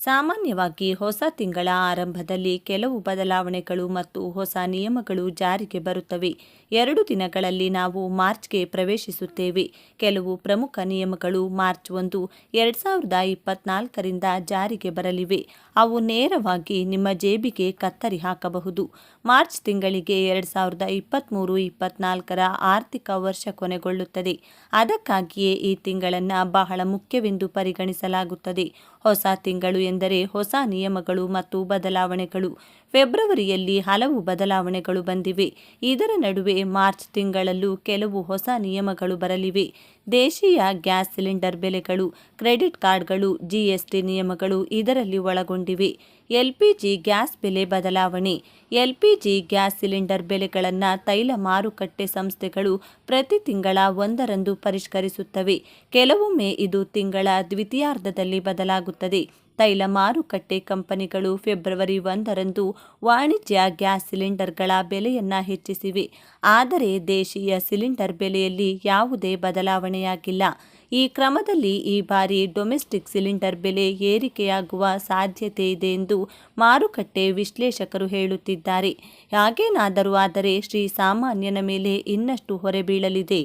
ಸಾಮಾನ್ಯವಾಗಿ ಹೊಸ ತಿಂಗಳ ಆರಂಭದಲ್ಲಿ ಕೆಲವು ಬದಲಾವಣೆಗಳು ಮತ್ತು ಹೊಸ ನಿಯಮಗಳು ಜಾರಿಗೆ ಬರುತ್ತವೆ. ಎರಡು ದಿನಗಳಲ್ಲಿ ನಾವು ಮಾರ್ಚ್ಗೆ ಪ್ರವೇಶಿಸುತ್ತೇವೆ. ಕೆಲವು ಪ್ರಮುಖ ನಿಯಮಗಳು ಮಾರ್ಚ್ ಒಂದು, ಎರಡು ಸಾವಿರದ ಇಪ್ಪತ್ನಾಲ್ಕರಿಂದ ಜಾರಿಗೆ ಬರಲಿವೆ. ಅವು ನೇರವಾಗಿ ನಿಮ್ಮ ಜೇಬಿಗೆ ಕತ್ತರಿ ಹಾಕಬಹುದು. ಮಾರ್ಚ್ ತಿಂಗಳಿಗೆ ಎರಡು ಸಾವಿರದ ಇಪ್ಪತ್ತ್ಮೂರು ಇಪ್ಪತ್ನಾಲ್ಕರ ಆರ್ಥಿಕ ವರ್ಷ ಕೊನೆಗೊಳ್ಳುತ್ತದೆ. ಅದಕ್ಕಾಗಿಯೇ ಈ ತಿಂಗಳನ್ನು ಬಹಳ ಮುಖ್ಯವೆಂದು ಪರಿಗಣಿಸಲಾಗುತ್ತದೆ. ಹೊಸ ತಿಂಗಳು ಎಂದರೆ ಹೊಸ ನಿಯಮಗಳು ಮತ್ತು ಬದಲಾವಣೆಗಳು. ಫೆಬ್ರವರಿಯಲ್ಲಿ ಹಲವು ಬದಲಾವಣೆಗಳು ಬಂದಿವೆ. ಇದರ ನಡುವೆ ಮಾರ್ಚ್ ತಿಂಗಳಲ್ಲೂ ಕೆಲವು ಹೊಸ ನಿಯಮಗಳು ಬರಲಿವೆ. ದೇಶೀಯ ಗ್ಯಾಸ್ ಸಿಲಿಂಡರ್ ಬೆಲೆಗಳು, ಕ್ರೆಡಿಟ್ ಕಾರ್ಡ್ಗಳು ಜಿಎಸ್ಟಿ ನಿಯಮಗಳು ಇದರಲ್ಲಿ ಒಳಗೊಂಡಿವೆ. ಎಲ್ಪಿಜಿ ಗ್ಯಾಸ್ ಬೆಲೆ ಬದಲಾವಣೆ. ಎಲ್ಪಿಜಿ ಗ್ಯಾಸ್ ಸಿಲಿಂಡರ್ ಬೆಲೆಗಳನ್ನು ತೈಲ ಮಾರುಕಟ್ಟೆ ಸಂಸ್ಥೆಗಳು ಪ್ರತಿ ತಿಂಗಳ ಒಂದರಂದು ಪರಿಷ್ಕರಿಸುತ್ತವೆ. ಕೆಲವೊಮ್ಮೆ ಇದು ತಿಂಗಳ ದ್ವಿತೀಯಾರ್ಧದಲ್ಲಿ ಬದಲಾಗುತ್ತದೆ. ತೈಲ ಮಾರುಕಟ್ಟೆ ಕಂಪನಿಗಳು ಫೆಬ್ರವರಿ ಒಂದರಂದು ವಾಣಿಜ್ಯ ಗ್ಯಾಸ್ ಸಿಲಿಂಡರ್ಗಳ ಬೆಲೆಯನ್ನು ಹೆಚ್ಚಿಸಿವೆ. ಆದರೆ ದೇಶೀಯ ಸಿಲಿಂಡರ್ ಬೆಲೆಯಲ್ಲಿ ಯಾವುದೇ ಬದಲಾವಣೆಯಾಗಿಲ್ಲ. ಈ ಕ್ರಮದಲ್ಲಿ ಈ ಬಾರಿ ಡೊಮೆಸ್ಟಿಕ್ ಸಿಲಿಂಡರ್ ಬೆಲೆ ಏರಿಕೆಯಾಗುವ ಸಾಧ್ಯತೆ ಇದೆ ಎಂದು ಮಾರುಕಟ್ಟೆ ವಿಶ್ಲೇಷಕರು ಹೇಳುತ್ತಿದ್ದಾರೆ. ಹಾಗೇನಾದರೂ ಆದರೆ ಶ್ರೀ ಸಾಮಾನ್ಯನ ಮೇಲೆ ಇನ್ನಷ್ಟು ಹೊರೆ ಬೀಳಲಿದೆ.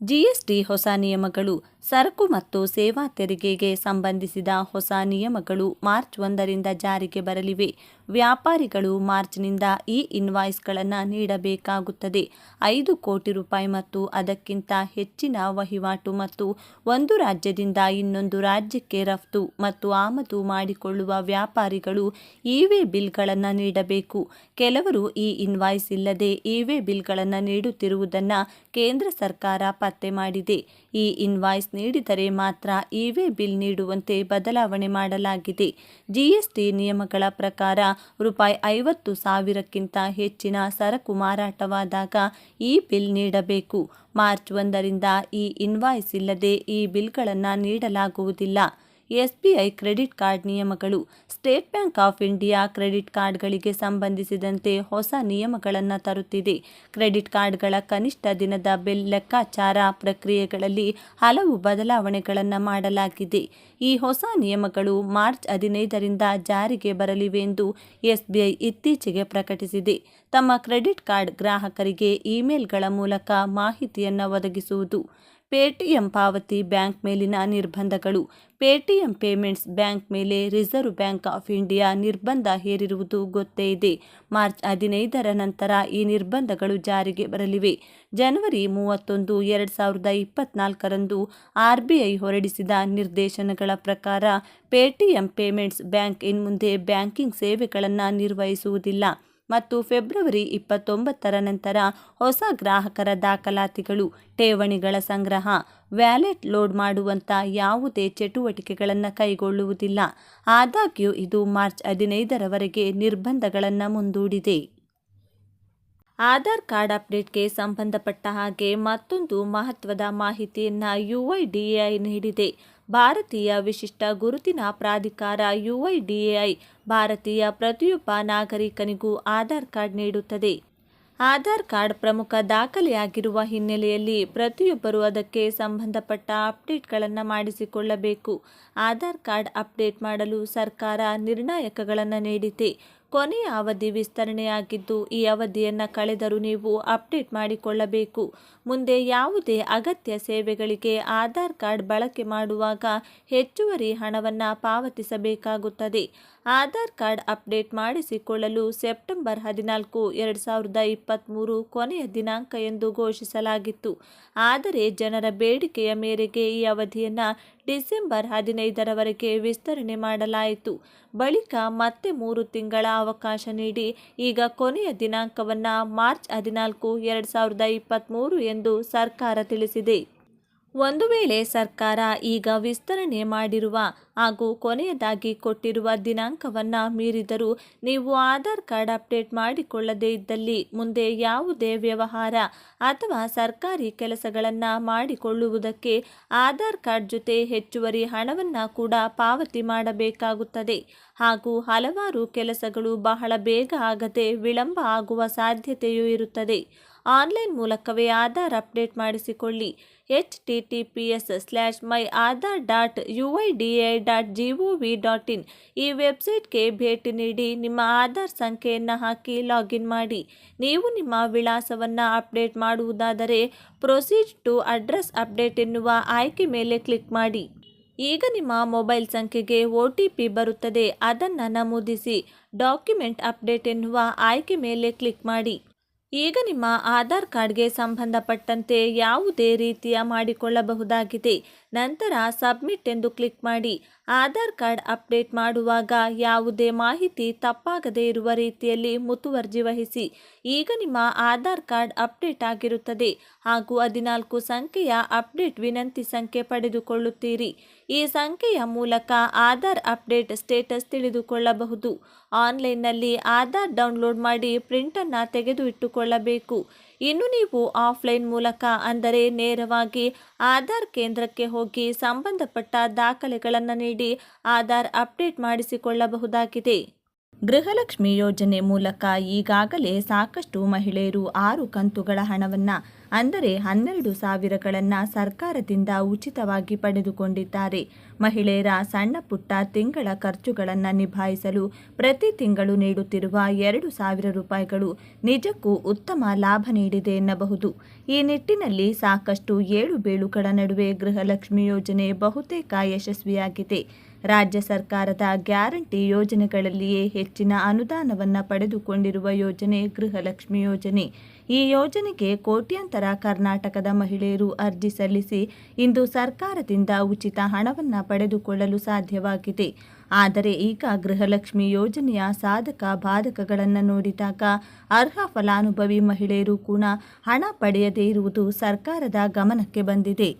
ಜಿಎಸ್ಟಿ ಹೊಸ ನಿಯಮಗಳು. ಸರಕು ಮತ್ತು ಸೇವಾ ತೆರಿಗೆಗೆ ಸಂಬಂಧಿಸಿದ ಹೊಸ ನಿಯಮಗಳು ಮಾರ್ಚ್ ಒಂದರಿಂದ ಜಾರಿಗೆ ಬರಲಿವೆ. ವ್ಯಾಪಾರಿಗಳು ಮಾರ್ಚ್ನಿಂದ ಈ ಇನ್ವಾಯ್ಸ್ಗಳನ್ನು ನೀಡಬೇಕಾಗುತ್ತದೆ. ಐದು ಕೋಟಿ ರೂಪಾಯಿ ಮತ್ತು ಅದಕ್ಕಿಂತ ಹೆಚ್ಚಿನ ವಹಿವಾಟು ಮತ್ತು ಒಂದು ರಾಜ್ಯದಿಂದ ಇನ್ನೊಂದು ರಾಜ್ಯಕ್ಕೆ ರಫ್ತು ಮತ್ತು ಆಮದು ಮಾಡಿಕೊಳ್ಳುವ ವ್ಯಾಪಾರಿಗಳು ಇವೆ ಬಿಲ್ಗಳನ್ನು ನೀಡಬೇಕು. ಕೆಲವರು ಈ ಇನ್ವಾಯ್ಸ್ ಇಲ್ಲದೆ ಇವೆ ಬಿಲ್ಗಳನ್ನು ನೀಡುತ್ತಿರುವುದನ್ನು ಕೇಂದ್ರ ಸರ್ಕಾರ ಪತ್ತೆ ಮಾಡಿದೆ. ಈ ಇನ್ವಾಯ್ಸ್ ನೀಡಿದರೆ ಮಾತ್ರ ಇವೆ ಬಿಲ್ ನೀಡುವಂತೆ ಬದಲಾವಣೆ ಮಾಡಲಾಗಿದೆ. ಜಿಎಸ್ಟಿ ನಿಯಮಗಳ ಪ್ರಕಾರ ರೂಪಾಯಿ ಐವತ್ತು ಸಾವಿರಕ್ಕಿಂತ ಹೆಚ್ಚಿನ ಸರಕು ಮಾರಾಟವಾದಾಗ ಈ ಬಿಲ್ ನೀಡಬೇಕು. ಮಾರ್ಚ್ ಒಂದರಿಂದ ಈ ಇನ್ವಾಯ್ಸ್ ಇಲ್ಲದೆ ಈ ಬಿಲ್ಗಳನ್ನು ನೀಡಲಾಗುವುದಿಲ್ಲ. ಎಸ್ಬಿಐ ಕ್ರೆಡಿಟ್ ಕಾರ್ಡ್ ನಿಯಮಗಳು. State Bank of India credit ಕಾರ್ಡ್ಗಳಿಗೆ ಸಂಬಂಧಿಸಿದಂತೆ ಹೊಸ ನಿಯಮಗಳನ್ನು ತರುತ್ತಿದೆ. ಕ್ರೆಡಿಟ್ ಕಾರ್ಡ್ಗಳ ಕನಿಷ್ಠ ದಿನದ ಬಿಲ್ ಲೆಕ್ಕಾಚಾರ ಪ್ರಕ್ರಿಯೆಗಳಲ್ಲಿ ಹಲವು ಬದಲಾವಣೆಗಳನ್ನು ಮಾಡಲಾಗಿದೆ. ಈ ಹೊಸ ನಿಯಮಗಳು ಮಾರ್ಚ್ ಹದಿನೈದರಿಂದ ಜಾರಿಗೆ ಬರಲಿವೆ ಎಂದು ಎಸ್ಬಿಐ ಇತ್ತೀಚೆಗೆ ಪ್ರಕಟಿಸಿದೆ. ತಮ್ಮ ಕ್ರೆಡಿಟ್ ಕಾರ್ಡ್ ಗ್ರಾಹಕರಿಗೆ ಇಮೇಲ್ಗಳ ಮೂಲಕ ಮಾಹಿತಿಯನ್ನು ಒದಗಿಸುವುದು. ಪೇಟಿಎಂ ಪಾವತಿ ಬ್ಯಾಂಕ್ ಮೇಲಿನ ನಿರ್ಬಂಧಗಳು. ಪೇಟಿಎಂ ಪೇಮೆಂಟ್ಸ್ ಬ್ಯಾಂಕ್ ಮೇಲೆ ರಿಸರ್ವ್ ಬ್ಯಾಂಕ್ ಆಫ್ ಇಂಡಿಯಾ ನಿರ್ಬಂಧ ಹೇರಿರುವುದು ಗೊತ್ತೇ ಇದೆ. ಮಾರ್ಚ್ ಹದಿನೈದರ ನಂತರ ಈ ನಿರ್ಬಂಧಗಳು ಜಾರಿಗೆ ಬರಲಿವೆ. ಜನವರಿ ಮೂವತ್ತೊಂದು, ಎರಡು ಸಾವಿರದ ಇಪ್ಪತ್ನಾಲ್ಕರಂದು ಆರ್ ಬಿ ಐ ಹೊರಡಿಸಿದ ನಿರ್ದೇಶನಗಳ ಪ್ರಕಾರ ಪೇಟಿಎಂ ಪೇಮೆಂಟ್ಸ್ ಬ್ಯಾಂಕ್ ಇನ್ಮುಂದೆ ಬ್ಯಾಂಕಿಂಗ್ ಸೇವೆಗಳನ್ನು ನಿರ್ವಹಿಸುವುದಿಲ್ಲ. ಮತ್ತು ಫೆಬ್ರವರಿ ಇಪ್ಪತ್ತೊಂಬತ್ತರ ನಂತರ ಹೊಸ ಗ್ರಾಹಕರ ದಾಖಲಾತಿಗಳು, ಠೇವಣಿಗಳ ಸಂಗ್ರಹ, ವ್ಯಾಲೆಟ್ ಲೋಡ್ ಮಾಡುವಂಥ ಯಾವುದೇ ಚಟುವಟಿಕೆಗಳನ್ನು ಕೈಗೊಳ್ಳುವುದಿಲ್ಲ. ಆದಾಗ್ಯೂ ಇದು ಮಾರ್ಚ್ ಹದಿನೈದರವರೆಗೆ ನಿರ್ಬಂಧಗಳನ್ನು ಮುಂದೂಡಿದೆ. ಆಧಾರ್ ಕಾರ್ಡ್ ಅಪ್ಡೇಟ್ಗೆ ಸಂಬಂಧಪಟ್ಟ ಹಾಗೆ ಮತ್ತೊಂದು ಮಹತ್ವದ ಮಾಹಿತಿಯನ್ನು ಯುಐಡಿಎಐ ನೀಡಿದೆ. ಭಾರತೀಯ ವಿಶಿಷ್ಟ ಗುರುತಿನ ಪ್ರಾಧಿಕಾರ ಯುಐಡಿಎಐ ಭಾರತೀಯ ಪ್ರತಿಯೊಬ್ಬ ನಾಗರಿಕನಿಗೂ ಆಧಾರ್ ಕಾರ್ಡ್ ನೀಡುತ್ತದೆ. ಆಧಾರ್ ಕಾರ್ಡ್ ಪ್ರಮುಖ ದಾಖಲೆಯಾಗಿರುವ ಹಿನ್ನೆಲೆಯಲ್ಲಿ ಪ್ರತಿಯೊಬ್ಬರು ಅದಕ್ಕೆ ಸಂಬಂಧಪಟ್ಟ ಅಪ್ಡೇಟ್ಗಳನ್ನು ಮಾಡಿಸಿಕೊಳ್ಳಬೇಕು. ಆಧಾರ್ ಕಾರ್ಡ್ ಅಪ್ಡೇಟ್ ಮಾಡಲು ಸರ್ಕಾರ ನಿರ್ಣಾಯಕಗಳನ್ನು ನೀಡಿದೆ. ಕೊನೆಯ ಅವಧಿ ವಿಸ್ತರಣೆಯಾಗಿದ್ದು, ಈ ಅವಧಿಯನ್ನು ಕಳೆದರೂ ನೀವು ಅಪ್ಡೇಟ್ ಮಾಡಿಕೊಳ್ಳಬೇಕು. ಮುಂದೆ ಯಾವುದೇ ಅಗತ್ಯ ಸೇವೆಗಳಿಗೆ ಆಧಾರ್ ಕಾರ್ಡ್ ಬಳಕೆ ಮಾಡುವಾಗ ಹೆಚ್ಚುವರಿ ಹಣವನ್ನು ಪಾವತಿಸಬೇಕಾಗುತ್ತದೆ. ಆಧಾರ್ ಕಾರ್ಡ್ ಅಪ್ಡೇಟ್ ಮಾಡಿಸಿಕೊಳ್ಳಲು ಸೆಪ್ಟೆಂಬರ್ ಹದಿನಾಲ್ಕು, ಎರಡು ಸಾವಿರದ ಇಪ್ಪತ್ತ್ಮೂರು ಕೊನೆಯ ದಿನಾಂಕ ಎಂದು ಘೋಷಿಸಲಾಗಿತ್ತು. ಆದರೆ ಜನರ ಬೇಡಿಕೆಯ ಮೇರೆಗೆ ಈ ಅವಧಿಯನ್ನು ಡಿಸೆಂಬರ್ ಹದಿನೈದರವರೆಗೆ ವಿಸ್ತರಣೆ ಮಾಡಲಾಯಿತು. ಬಳಿಕ ಮತ್ತೆ ಮೂರು ತಿಂಗಳ ಅವಕಾಶ ನೀಡಿ ಈಗ ಕೊನೆಯ ದಿನಾಂಕವನ್ನು ಮಾರ್ಚ್ ಹದಿನಾಲ್ಕು, ಎರಡು ಸಾವಿರದ ಇಪ್ಪತ್ತ್ಮೂರು ಎಂದು ಸರ್ಕಾರ ತಿಳಿಸಿದೆ. ಒಂದು ವೇಳೆ ಸರ್ಕಾರ ಈಗ ವಿಸ್ತರಣೆ ಮಾಡಿರುವ ಹಾಗೂ ಕೊನೆಯದಾಗಿ ಕೊಟ್ಟಿರುವ ದಿನಾಂಕವನ್ನು ಮೀರಿದರೂ ನೀವು ಆಧಾರ್ ಕಾರ್ಡ್ ಅಪ್ಡೇಟ್ ಮಾಡಿಕೊಳ್ಳದೇ ಇದ್ದಲ್ಲಿ ಮುಂದೆ ಯಾವುದೇ ವ್ಯವಹಾರ ಅಥವಾ ಸರ್ಕಾರಿ ಕೆಲಸಗಳನ್ನು ಮಾಡಿಕೊಳ್ಳುವುದಕ್ಕೆ ಆಧಾರ್ ಕಾರ್ಡ್ ಜೊತೆ ಹೆಚ್ಚುವರಿ ಹಣವನ್ನು ಕೂಡ ಪಾವತಿ ಮಾಡಬೇಕಾಗುತ್ತದೆ. ಹಾಗೂ ಹಲವಾರು ಕೆಲಸಗಳು ಬಹಳ ಬೇಗ ಆಗದೆ ವಿಳಂಬ ಆಗುವ ಸಾಧ್ಯತೆಯೂ ಇರುತ್ತದೆ. ಆನ್ಲೈನ್ ಮೂಲಕವೇ Aadhaar update ಮಾಡಿಸಿಕೊಳ್ಳಿ. H T T P S slash my Aadhaar dot U I D A I dot G O V dot in ವೆಬ್ಸೈಟ್ಗೆ ಭೇಟಿ ನೀಡಿ ನಿಮ್ಮ ಆಧಾರ್ ಸಂಖ್ಯೆಯನ್ನು ಹಾಕಿ ಲಾಗಿನ್ ಮಾಡಿ. ನೀವು ನಿಮ್ಮ ವಿಳಾಸವನ್ನು ಅಪ್ಡೇಟ್ ಮಾಡುವುದಾದರೆ ಪ್ರೊಸೀಡ್ ಟು ಅಡ್ರೆಸ್ ಅಪ್ಡೇಟ್ ಎನ್ನುವ ಆಯ್ಕೆ ಮೇಲೆ ಕ್ಲಿಕ್ ಮಾಡಿ. ಈಗ ನಿಮ್ಮ ಮೊಬೈಲ್ ಸಂಖ್ಯೆಗೆ ಒ ಟಿ ಪಿ ಬರುತ್ತದೆ. ಅದನ್ನು ನಮೂದಿಸಿ. ಡಾಕ್ಯುಮೆಂಟ್ ಅಪ್ಡೇಟ್ ಎನ್ನುವ ಆಯ್ಕೆ ಮೇಲೆ ಕ್ಲಿಕ್ ಮಾಡಿ. ಈಗ ನಿಮ್ಮ ಆಧಾರ್ ಕಾರ್ಡ್ಗೆ ಸಂಬಂಧಪಟ್ಟಂತೆ ಯಾವುದೇ ರೀತಿಯ ಮಾಡಿಕೊಳ್ಳಬಹುದಾಗಿದೆ. ನಂತರ ಸಬ್ಮಿಟ್ ಎಂದು ಕ್ಲಿಕ್ ಮಾಡಿ. ಆಧಾರ್ ಕಾರ್ಡ್ ಅಪ್ಡೇಟ್ ಮಾಡುವಾಗ ಯಾವುದೇ ಮಾಹಿತಿ ತಪ್ಪಾಗದೇ ಇರುವ ರೀತಿಯಲ್ಲಿ ಮುತುವರ್ಜಿ ವಹಿಸಿ. ಈಗ ನಿಮ್ಮ ಆಧಾರ್ ಕಾರ್ಡ್ ಅಪ್ಡೇಟ್ ಆಗಿರುತ್ತದೆ. ಹಾಗೂ ಹದಿನಾಲ್ಕು ಸಂಖ್ಯೆಯ ಅಪ್ಡೇಟ್ ವಿನಂತಿ ಸಂಖ್ಯೆ ಪಡೆದುಕೊಳ್ಳುತ್ತೀರಿ. ಈ ಸಂಖ್ಯೆಯ ಮೂಲಕ ಆಧಾರ್ ಅಪ್ಡೇಟ್ ಸ್ಟೇಟಸ್ ತಿಳಿದುಕೊಳ್ಳಬಹುದು. ಆನ್ಲೈನ್ನಲ್ಲಿ ಆಧಾರ್ ಡೌನ್ಲೋಡ್ ಮಾಡಿ ಪ್ರಿಂಟನ್ನು ತೆಗೆದು ಇಟ್ಟುಕೊಳ್ಳಬೇಕು ಇನ್ನು ನೀವು ಆಫ್ಲೈನ್ ಮೂಲಕ ಅಂದರೆ ನೇರವಾಗಿ ಆಧಾರ್ ಕೇಂದ್ರಕ್ಕೆ ಹೋಗಿ ಸಂಬಂಧಪಟ್ಟ ದಾಖಲೆಗಳನ್ನು ನೀಡಿ ಆಧಾರ್ ಅಪ್ಡೇಟ್ ಮಾಡಿಸಿಕೊಳ್ಳಬಹುದಾಗಿದೆ. ಗೃಹಲಕ್ಷ್ಮಿ ಯೋಜನೆ ಮೂಲಕ ಈಗಾಗಲೇ ಸಾಕಷ್ಟು ಮಹಿಳೆಯರು ಆರು ಕಂತುಗಳ ಹಣವನ್ನು, ಅಂದರೆ ಹನ್ನೆರಡು ಸಾವಿರಗಳನ್ನು ಸರ್ಕಾರದಿಂದ ಉಚಿತವಾಗಿ ಪಡೆದುಕೊಂಡಿದ್ದಾರೆ. ಮಹಿಳೆಯರ ಸಣ್ಣ ಪುಟ್ಟ ತಿಂಗಳ ಖರ್ಚುಗಳನ್ನು ನಿಭಾಯಿಸಲು ಪ್ರತಿ ತಿಂಗಳು ನೀಡುತ್ತಿರುವ ಎರಡು ಸಾವಿರ ರೂಪಾಯಿಗಳು ನಿಜಕ್ಕೂ ಉತ್ತಮ ಲಾಭ ನೀಡಿದೆ ಎನ್ನಬಹುದು. ಈ ನಿಟ್ಟಿನಲ್ಲಿ ಸಾಕಷ್ಟು ಏಳು ಬೀಳುಗಳ ನಡುವೆ ಗೃಹಲಕ್ಷ್ಮಿ ಯೋಜನೆ ಬಹುತೇಕ ಯಶಸ್ವಿಯಾಗಿದೆ. ರಾಜ್ಯ ಸರ್ಕಾರದ ಗ್ಯಾರಂಟಿ ಯೋಜನೆಗಳಲ್ಲಿಯೇ ಹೆಚ್ಚಿನ ಅನುದಾನವನ್ನು ಪಡೆದುಕೊಂಡಿರುವ ಯೋಜನೆ ಗೃಹಲಕ್ಷ್ಮಿ ಯೋಜನೆ. ಈ ಯೋಜನೆಗೆ ಕೋಟ್ಯಾಂತರ ಕರ್ನಾಟಕದ ಮಹಿಳೆಯರು ಅರ್ಜಿ ಸಲ್ಲಿಸಿ ಇಂದು ಸರ್ಕಾರದಿಂದ ಉಚಿತ ಹಣವನ್ನು ಪಡೆದುಕೊಳ್ಳಲು ಸಾಧ್ಯವಾಗಿದೆ. ಆದರೆ ಈಗ ಗೃಹಲಕ್ಷ್ಮಿ ಯೋಜನೆಯ ಸಾಧಕ ಬಾಧಕಗಳನ್ನು ನೋಡಿದಾಗ ಅರ್ಹ ಫಲಾನುಭವಿ ಮಹಿಳೆಯರು ಕೂಡ ಹಣ ಪಡೆಯದೇ ಇರುವುದು ಸರ್ಕಾರದ ಗಮನಕ್ಕೆ ಬಂದಿದೆ.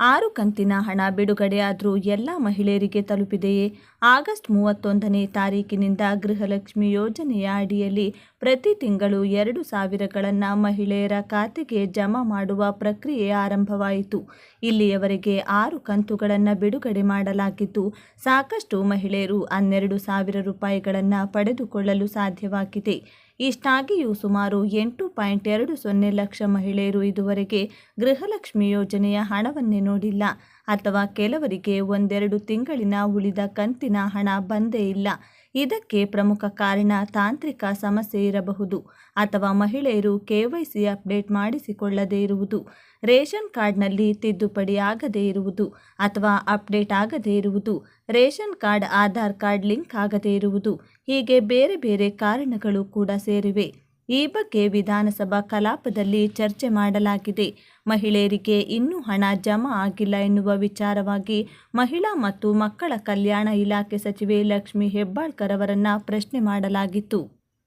ಆರು ಕಂತಿನ ಹಣ ಬಿಡುಗಡೆಯಾದರೂ ಎಲ್ಲ ಮಹಿಳೆಯರಿಗೆ ತಲುಪಿದೆಯೇ? ಆಗಸ್ಟ್ ಮೂವತ್ತೊಂದನೇ ತಾರೀಕಿನಿಂದ ಗೃಹಲಕ್ಷ್ಮಿ ಯೋಜನೆಯ ಅಡಿಯಲ್ಲಿ ಪ್ರತಿ ತಿಂಗಳು ಎರಡು ಸಾವಿರಗಳನ್ನು ಮಹಿಳೆಯರ ಖಾತೆಗೆ ಜಮಾ ಮಾಡುವ ಪ್ರಕ್ರಿಯೆ ಆರಂಭವಾಯಿತು. ಇಲ್ಲಿಯವರೆಗೆ ಆರು ಕಂತುಗಳನ್ನು ಬಿಡುಗಡೆ ಮಾಡಲಾಗಿದ್ದು, ಸಾಕಷ್ಟು ಮಹಿಳೆಯರು ಹನ್ನೆರಡು ಸಾವಿರ ರೂಪಾಯಿಗಳನ್ನು ಪಡೆದುಕೊಳ್ಳಲು ಸಾಧ್ಯವಾಗಿದೆ. ಇಷ್ಟಾಗಿಯೂ ಸುಮಾರು ಎಂಟು ಪಾಯಿಂಟ್ ಎರಡು ಸೊನ್ನೆ ಲಕ್ಷ ಮಹಿಳೆಯರು ಇದುವರೆಗೆ ಗೃಹಲಕ್ಷ್ಮಿ ಯೋಜನೆಯ ಹಣವನ್ನೇ ನೋಡಿಲ್ಲ. ಅಥವಾ ಕೆಲವರಿಗೆ ಒಂದೆರಡು ತಿಂಗಳಿನ ಉಳಿದ ಕಂತಿನ ಹಣ ಬಂದೇ ಇಲ್ಲ. ಇದಕ್ಕೆ ಪ್ರಮುಖ ಕಾರಣ ತಾಂತ್ರಿಕ ಸಮಸ್ಯೆ ಇರಬಹುದು. ಅಥವಾ ಮಹಿಳೆಯರು ಕೆವೈಸಿ ಅಪ್ಡೇಟ್ ಮಾಡಿಸಿಕೊಳ್ಳದೇ ಇರುವುದು. ರೇಷನ್ ಕಾರ್ಡ್ನಲ್ಲಿ ತಿದ್ದುಪಡಿ ಆಗದೇ ಇರುವುದು ಅಥವಾ ಅಪ್ಡೇಟ್ ಆಗದೇ ಇರುವುದು, ration card, Aadhaar card link ಆಗದೇ ಇರುವುದು ಹೀಗೆ ಬೇರೆ ಬೇರೆ ಕಾರಣಗಳು ಕೂಡ ಸೇರಿವೆ. ಈ ಬಗ್ಗೆ ವಿಧಾನಸಭಾ ಕಲಾಪದಲ್ಲಿ ಚರ್ಚೆ ಮಾಡಲಾಗಿದೆ. ಮಹಿಳೆಯರಿಗೆ ಇನ್ನೂ ಹಣ ಜಮಾ ಆಗಿಲ್ಲ ಎನ್ನುವ ವಿಚಾರವಾಗಿ ಮಹಿಳಾ ಮತ್ತು ಮಕ್ಕಳ ಕಲ್ಯಾಣ ಇಲಾಖೆ ಸಚಿವೆ ಲಕ್ಷ್ಮಿ ಹೆಬ್ಬಾಳ್ಕರ್ ಅವರನ್ನು ಪ್ರಶ್ನೆ ಮಾಡಲಾಗಿತ್ತು.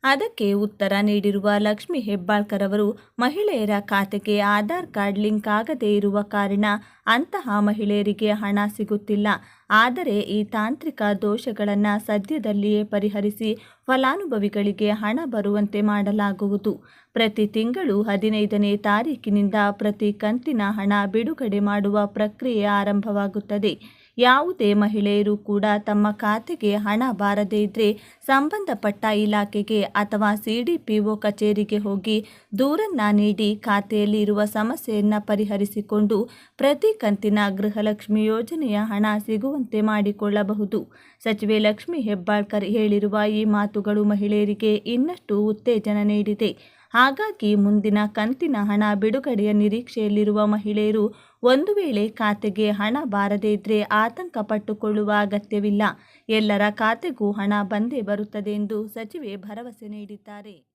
ಅದಕ್ಕೆ ಉತ್ತರ ನೀಡಿರುವ ಲಕ್ಷ್ಮಿ ಹೆಬ್ಬಾಳ್ಕರ್ ಅವರು, ಮಹಿಳೆಯರ ಖಾತೆಗೆ ಆಧಾರ್ ಕಾರ್ಡ್ ಲಿಂಕ್ ಆಗದೇ ಇರುವ ಕಾರಣ ಅಂತಹ ಮಹಿಳೆಯರಿಗೆ ಹಣ ಸಿಗುತ್ತಿಲ್ಲ. ಆದರೆ ಈ ತಾಂತ್ರಿಕ ದೋಷಗಳನ್ನು ಸದ್ಯದಲ್ಲಿಯೇ ಪರಿಹರಿಸಿ ಫಲಾನುಭವಿಗಳಿಗೆ ಹಣ ಬರುವಂತೆ ಮಾಡಲಾಗುವುದು. ಪ್ರತಿ ತಿಂಗಳು ಹದಿನೈದನೇ ತಾರೀಕಿನಿಂದ ಪ್ರತಿ ಕಂತಿನ ಹಣ ಬಿಡುಗಡೆ ಮಾಡುವ ಪ್ರಕ್ರಿಯೆ ಆರಂಭವಾಗುತ್ತದೆ. ಯಾವುದೇ ಮಹಿಳೆಯರು ಕೂಡ ತಮ್ಮ ಖಾತೆಗೆ ಹಣ ಬಾರದೇ ಇದ್ದರೆ ಸಂಬಂಧಪಟ್ಟ ಇಲಾಖೆಗೆ ಅಥವಾ ಸಿಡಿಪಿಒ ಕಚೇರಿಗೆ ಹೋಗಿ ದೂರನ್ನ ನೀಡಿ ಖಾತೆಯಲ್ಲಿ ಇರುವ ಸಮಸ್ಯೆಯನ್ನು ಪರಿಹರಿಸಿಕೊಂಡು ಪ್ರತಿ ಕಂತಿನ ಗೃಹಲಕ್ಷ್ಮಿ ಯೋಜನೆಯ ಹಣ ಸಿಗುವಂತೆ ಮಾಡಿಕೊಳ್ಳಬಹುದು. ಸಚಿವೆ ಲಕ್ಷ್ಮಿ ಹೆಬ್ಬಾಳ್ಕರ್ ಹೇಳಿರುವ ಈ ಮಾತುಗಳು ಮಹಿಳೆಯರಿಗೆ ಇನ್ನಷ್ಟು ಉತ್ತೇಜನ ನೀಡಿದೆ. ಹಾಗಾಗಿ ಮುಂದಿನ ಕಂತಿನ ಹಣ ಬಿಡುಗಡೆಯ ನಿರೀಕ್ಷೆಯಲ್ಲಿರುವ ಮಹಿಳೆಯರು ಒಂದು ವೇಳೆ ಖಾತೆಗೆ ಹಣ ಬಾರದೇ ಇದ್ರೆ ಆತಂಕ ಪಟ್ಟುಕೊಳ್ಳುವ ಅಗತ್ಯವಿಲ್ಲ. ಎಲ್ಲರ ಖಾತೆಗೂ ಹಣ ಬಂದೇ ಬರುತ್ತದೆ ಎಂದು ಸಚಿವೆ ಭರವಸೆ ನೀಡಿದ್ದಾರೆ.